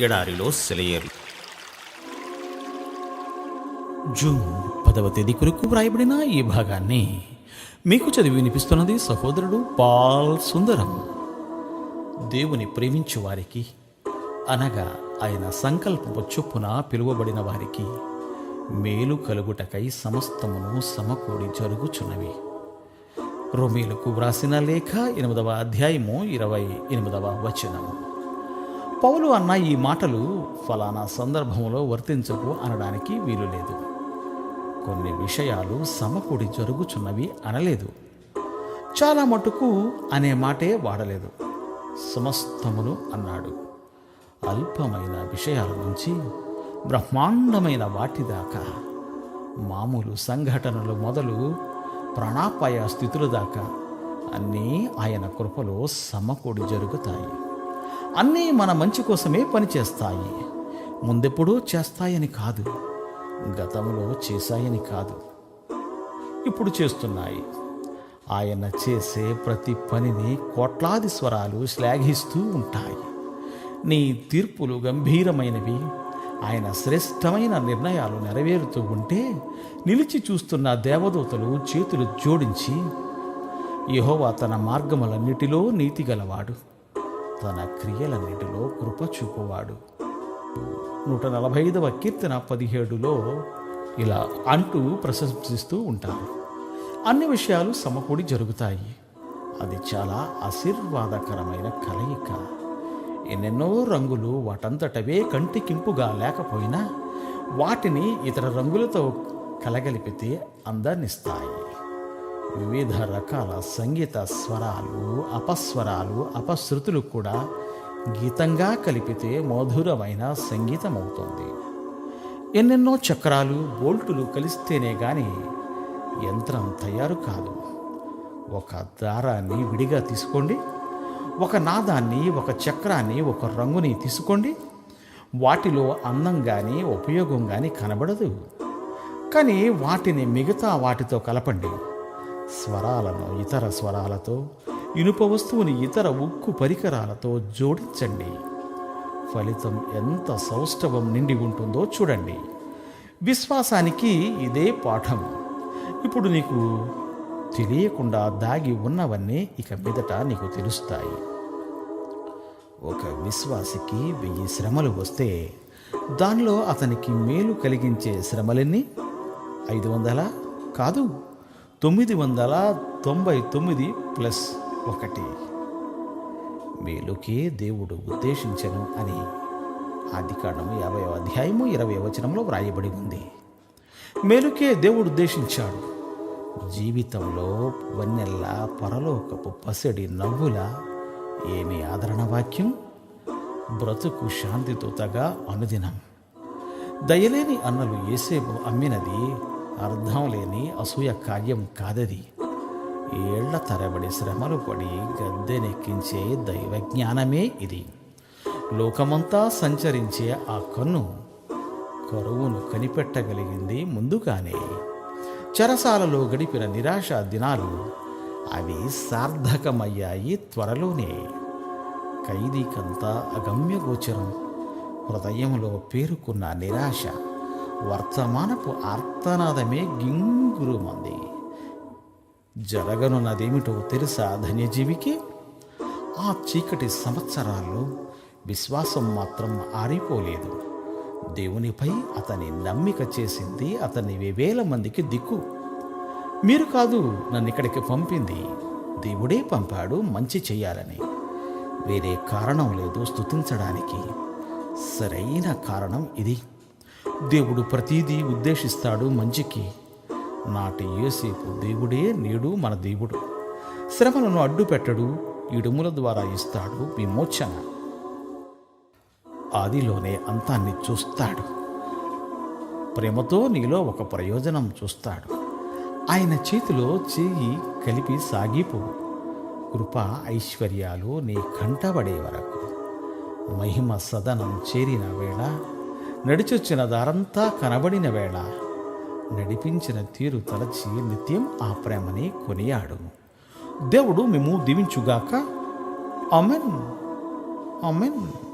ఎడారిలో సెలయేరు. జూన్ పదవ తేదీ కొరకు వ్రాయబడిన ఈ భాగాన్ని మీకు చదివి వినిపిస్తున్నది సహోదరుడు పాల్ సుందరం. దేవుని ప్రేమించు వారికి అనగా ఆయన సంకల్పపు చొప్పున పిలువబడిన వారికి మేలు కలుగుటకై సమస్తమును సమకూడి జరుగుచున్నవి. రొమీలకు వ్రాసిన లేఖ ఎనిమిదవ అధ్యాయము ఇరవై ఎనిమిదవ వచనము పౌలు అన్న ఈ మాటలు ఫలానా సందర్భంలో వర్తించకు అనడానికి వీలు లేదు. కొన్ని విషయాలు సమకూడి జరుగుచున్నవి అనలేదు. చాలా మటుకు అనే మాటే వాడలేదు. సమస్తమును అన్నాడు. అల్పమైన విషయాల నుంచి బ్రహ్మాండమైన వాటి దాకా మామూలు సంఘటనలు మొదలు ప్రాణాపాయ స్థితుల దాకా అన్నీ ఆయన కృపలో సమకూడి జరుగుతాయి. అన్నీ మన మంచి కోసమే పనిచేస్తాయి. ముందెప్పుడూ చేస్తాయని కాదు. గతంలో చేశాయని కాదు. ఇప్పుడు చేస్తున్నాయి. ఆయన చేసే ప్రతి పనిని కోట్లాది స్వరాలు శ్లాఘిస్తూ ఉంటాయి. నీ తీర్పులు గంభీరమైనవి. ఆయన శ్రేష్టమైన నిర్ణయాలు నెరవేరుతూ ఉంటే నిలిచి చూస్తున్న దేవదూతలు చేతులు జోడించి యహోవా తన మార్గములన్నిటిలో నీతి గలవాడు. తన క్రియలన్నిటిలో కృప చూపువాడు. నూట నలభై ఐదవ కీర్తన పదిహేడులో ఇలా అంటూ ప్రశంసిస్తూ ఉంటారు అన్ని విషయాలు సమకూడి జరుగుతాయి. అది చాలా ఆశీర్వాదకరమైన కలయిక. ఎన్నెన్నో రంగులు వాటంతటవే కంటికింపుగా లేకపోయినా వాటిని ఇతర రంగులతో కలగలిపితే అందాన్నిస్తాయి వివిధ రకాల సంగీత స్వరాలు అపస్వరాలు అపశృతులు కూడా గీతంగా కలిపితే మధురమైన సంగీతం అవుతుంది ఎన్నెన్నో చక్రాలు బోల్టులు కలిస్తేనే గాని యంత్రం తయారు కాదు. ఒక దారాన్ని విడిగా తీసుకోండి ఒక నాదాన్ని ఒక చక్రాన్ని ఒక రంగుని తీసుకోండి. వాటిలో అందం కానీ ఉపయోగం కానీ కనబడదు. కానీ వాటిని మిగతా వాటితో కలపండి. స్వరాలను ఇతర స్వరాలతో ఇనుప వస్తువుని ఇతర ఉక్కు పరికరాలతో జోడించండి. ఫలితం ఎంత సౌష్ఠవం నిండి ఉంటుందో చూడండి. విశ్వాసానికి ఇదే పాఠం. ఇప్పుడు నీకు తెలియకుండా దాగి ఉన్నవన్నీ ఇక మీదట నీకు తెలుస్తాయి. ఒక విశ్వాసికి వెయ్యి శ్రమలు వస్తే దానిలో అతనికి మేలు కలిగించే శ్రమలన్నీ? ఐదు వందల? కాదు. తొమ్మిది వందల తొంభై తొమ్మిది ప్లస్ ఒకటి. మేలుకే దేవుడు ఉద్దేశించను అని ఆదికాండము యాభై అధ్యాయము ఇరవై వచనంలో వ్రాయబడి ఉంది. మేలుకే దేవుడు ఉద్దేశించాడు. జీవితంలో వన్నెల్ల పరలోకపు పసిడి నవ్వుల ఏమి ఆదరణ వాక్యం? బ్రతుకు శాంతితో తగా అనుదినం. దయలేని అన్నలు ఏసేపు అమ్మినది అర్థం లేని అసూయ కార్యం కాదది. ఏళ్ళ తరబడి శ్రమలు పడి గద్దెనెక్కించే దైవ జ్ఞానమే ఇది. లోకమంతా సంచరించే ఆ కన్ను కరువును కనిపెట్టగలిగింది ముందుగానే. చెరసాలలో గడిపిన నిరాశ దినాలు అవి సార్థకమయ్యాయి త్వరలోనే. ఖైదీకంతా అగమ్యగోచరం. హృదయంలో పేరుకున్న నిరాశ. వర్తమానపు ఆర్తనాదమే గింగురుమంది జరగనున్నదేమిటో తెలుసా ధన్యజీవికి? ఆ చీకటి సంవత్సరాల్లో విశ్వాసం మాత్రం ఆరిపోలేదు. దేవునిపై అతని నమ్మిక చేసింది అతని వేవేల మందికి దిక్కు. మీరు కాదు నన్ను ఇక్కడికి పంపింది. దేవుడే పంపాడు మంచి చెయ్యాలని. వేరే కారణం లేదు స్తుతించడానికి. సరైన కారణం ఇది. దేవుడు ప్రతిదీ ఉద్దేశిస్తాడు మంచికి. నాటి ఏసేపు దేవుడే నేడు మన దేవుడు. శ్రమలను అడ్డుపెట్టడు ఇడుముల ద్వారా ఇస్తాడు విమోచన. ఆదిలోనే అంతాన్ని చూస్తాడు. ప్రేమతో నీలో ఒక ప్రయోజనం చూస్తాడు. ఆయన చేతిలో చేయి కలిపి సాగిపో. కృప ఐశ్వర్యాలు నీ కంటబడే వరకు. మహిమ సదనం చేరిన వేళ నడిచొచ్చిన దారంతా కనబడిన వేళ నడిపించిన తీరు తలచి నిత్యం ఆ ప్రేమని కొనియాడు. దేవుడు మేము దీవించుగాక. Amen amen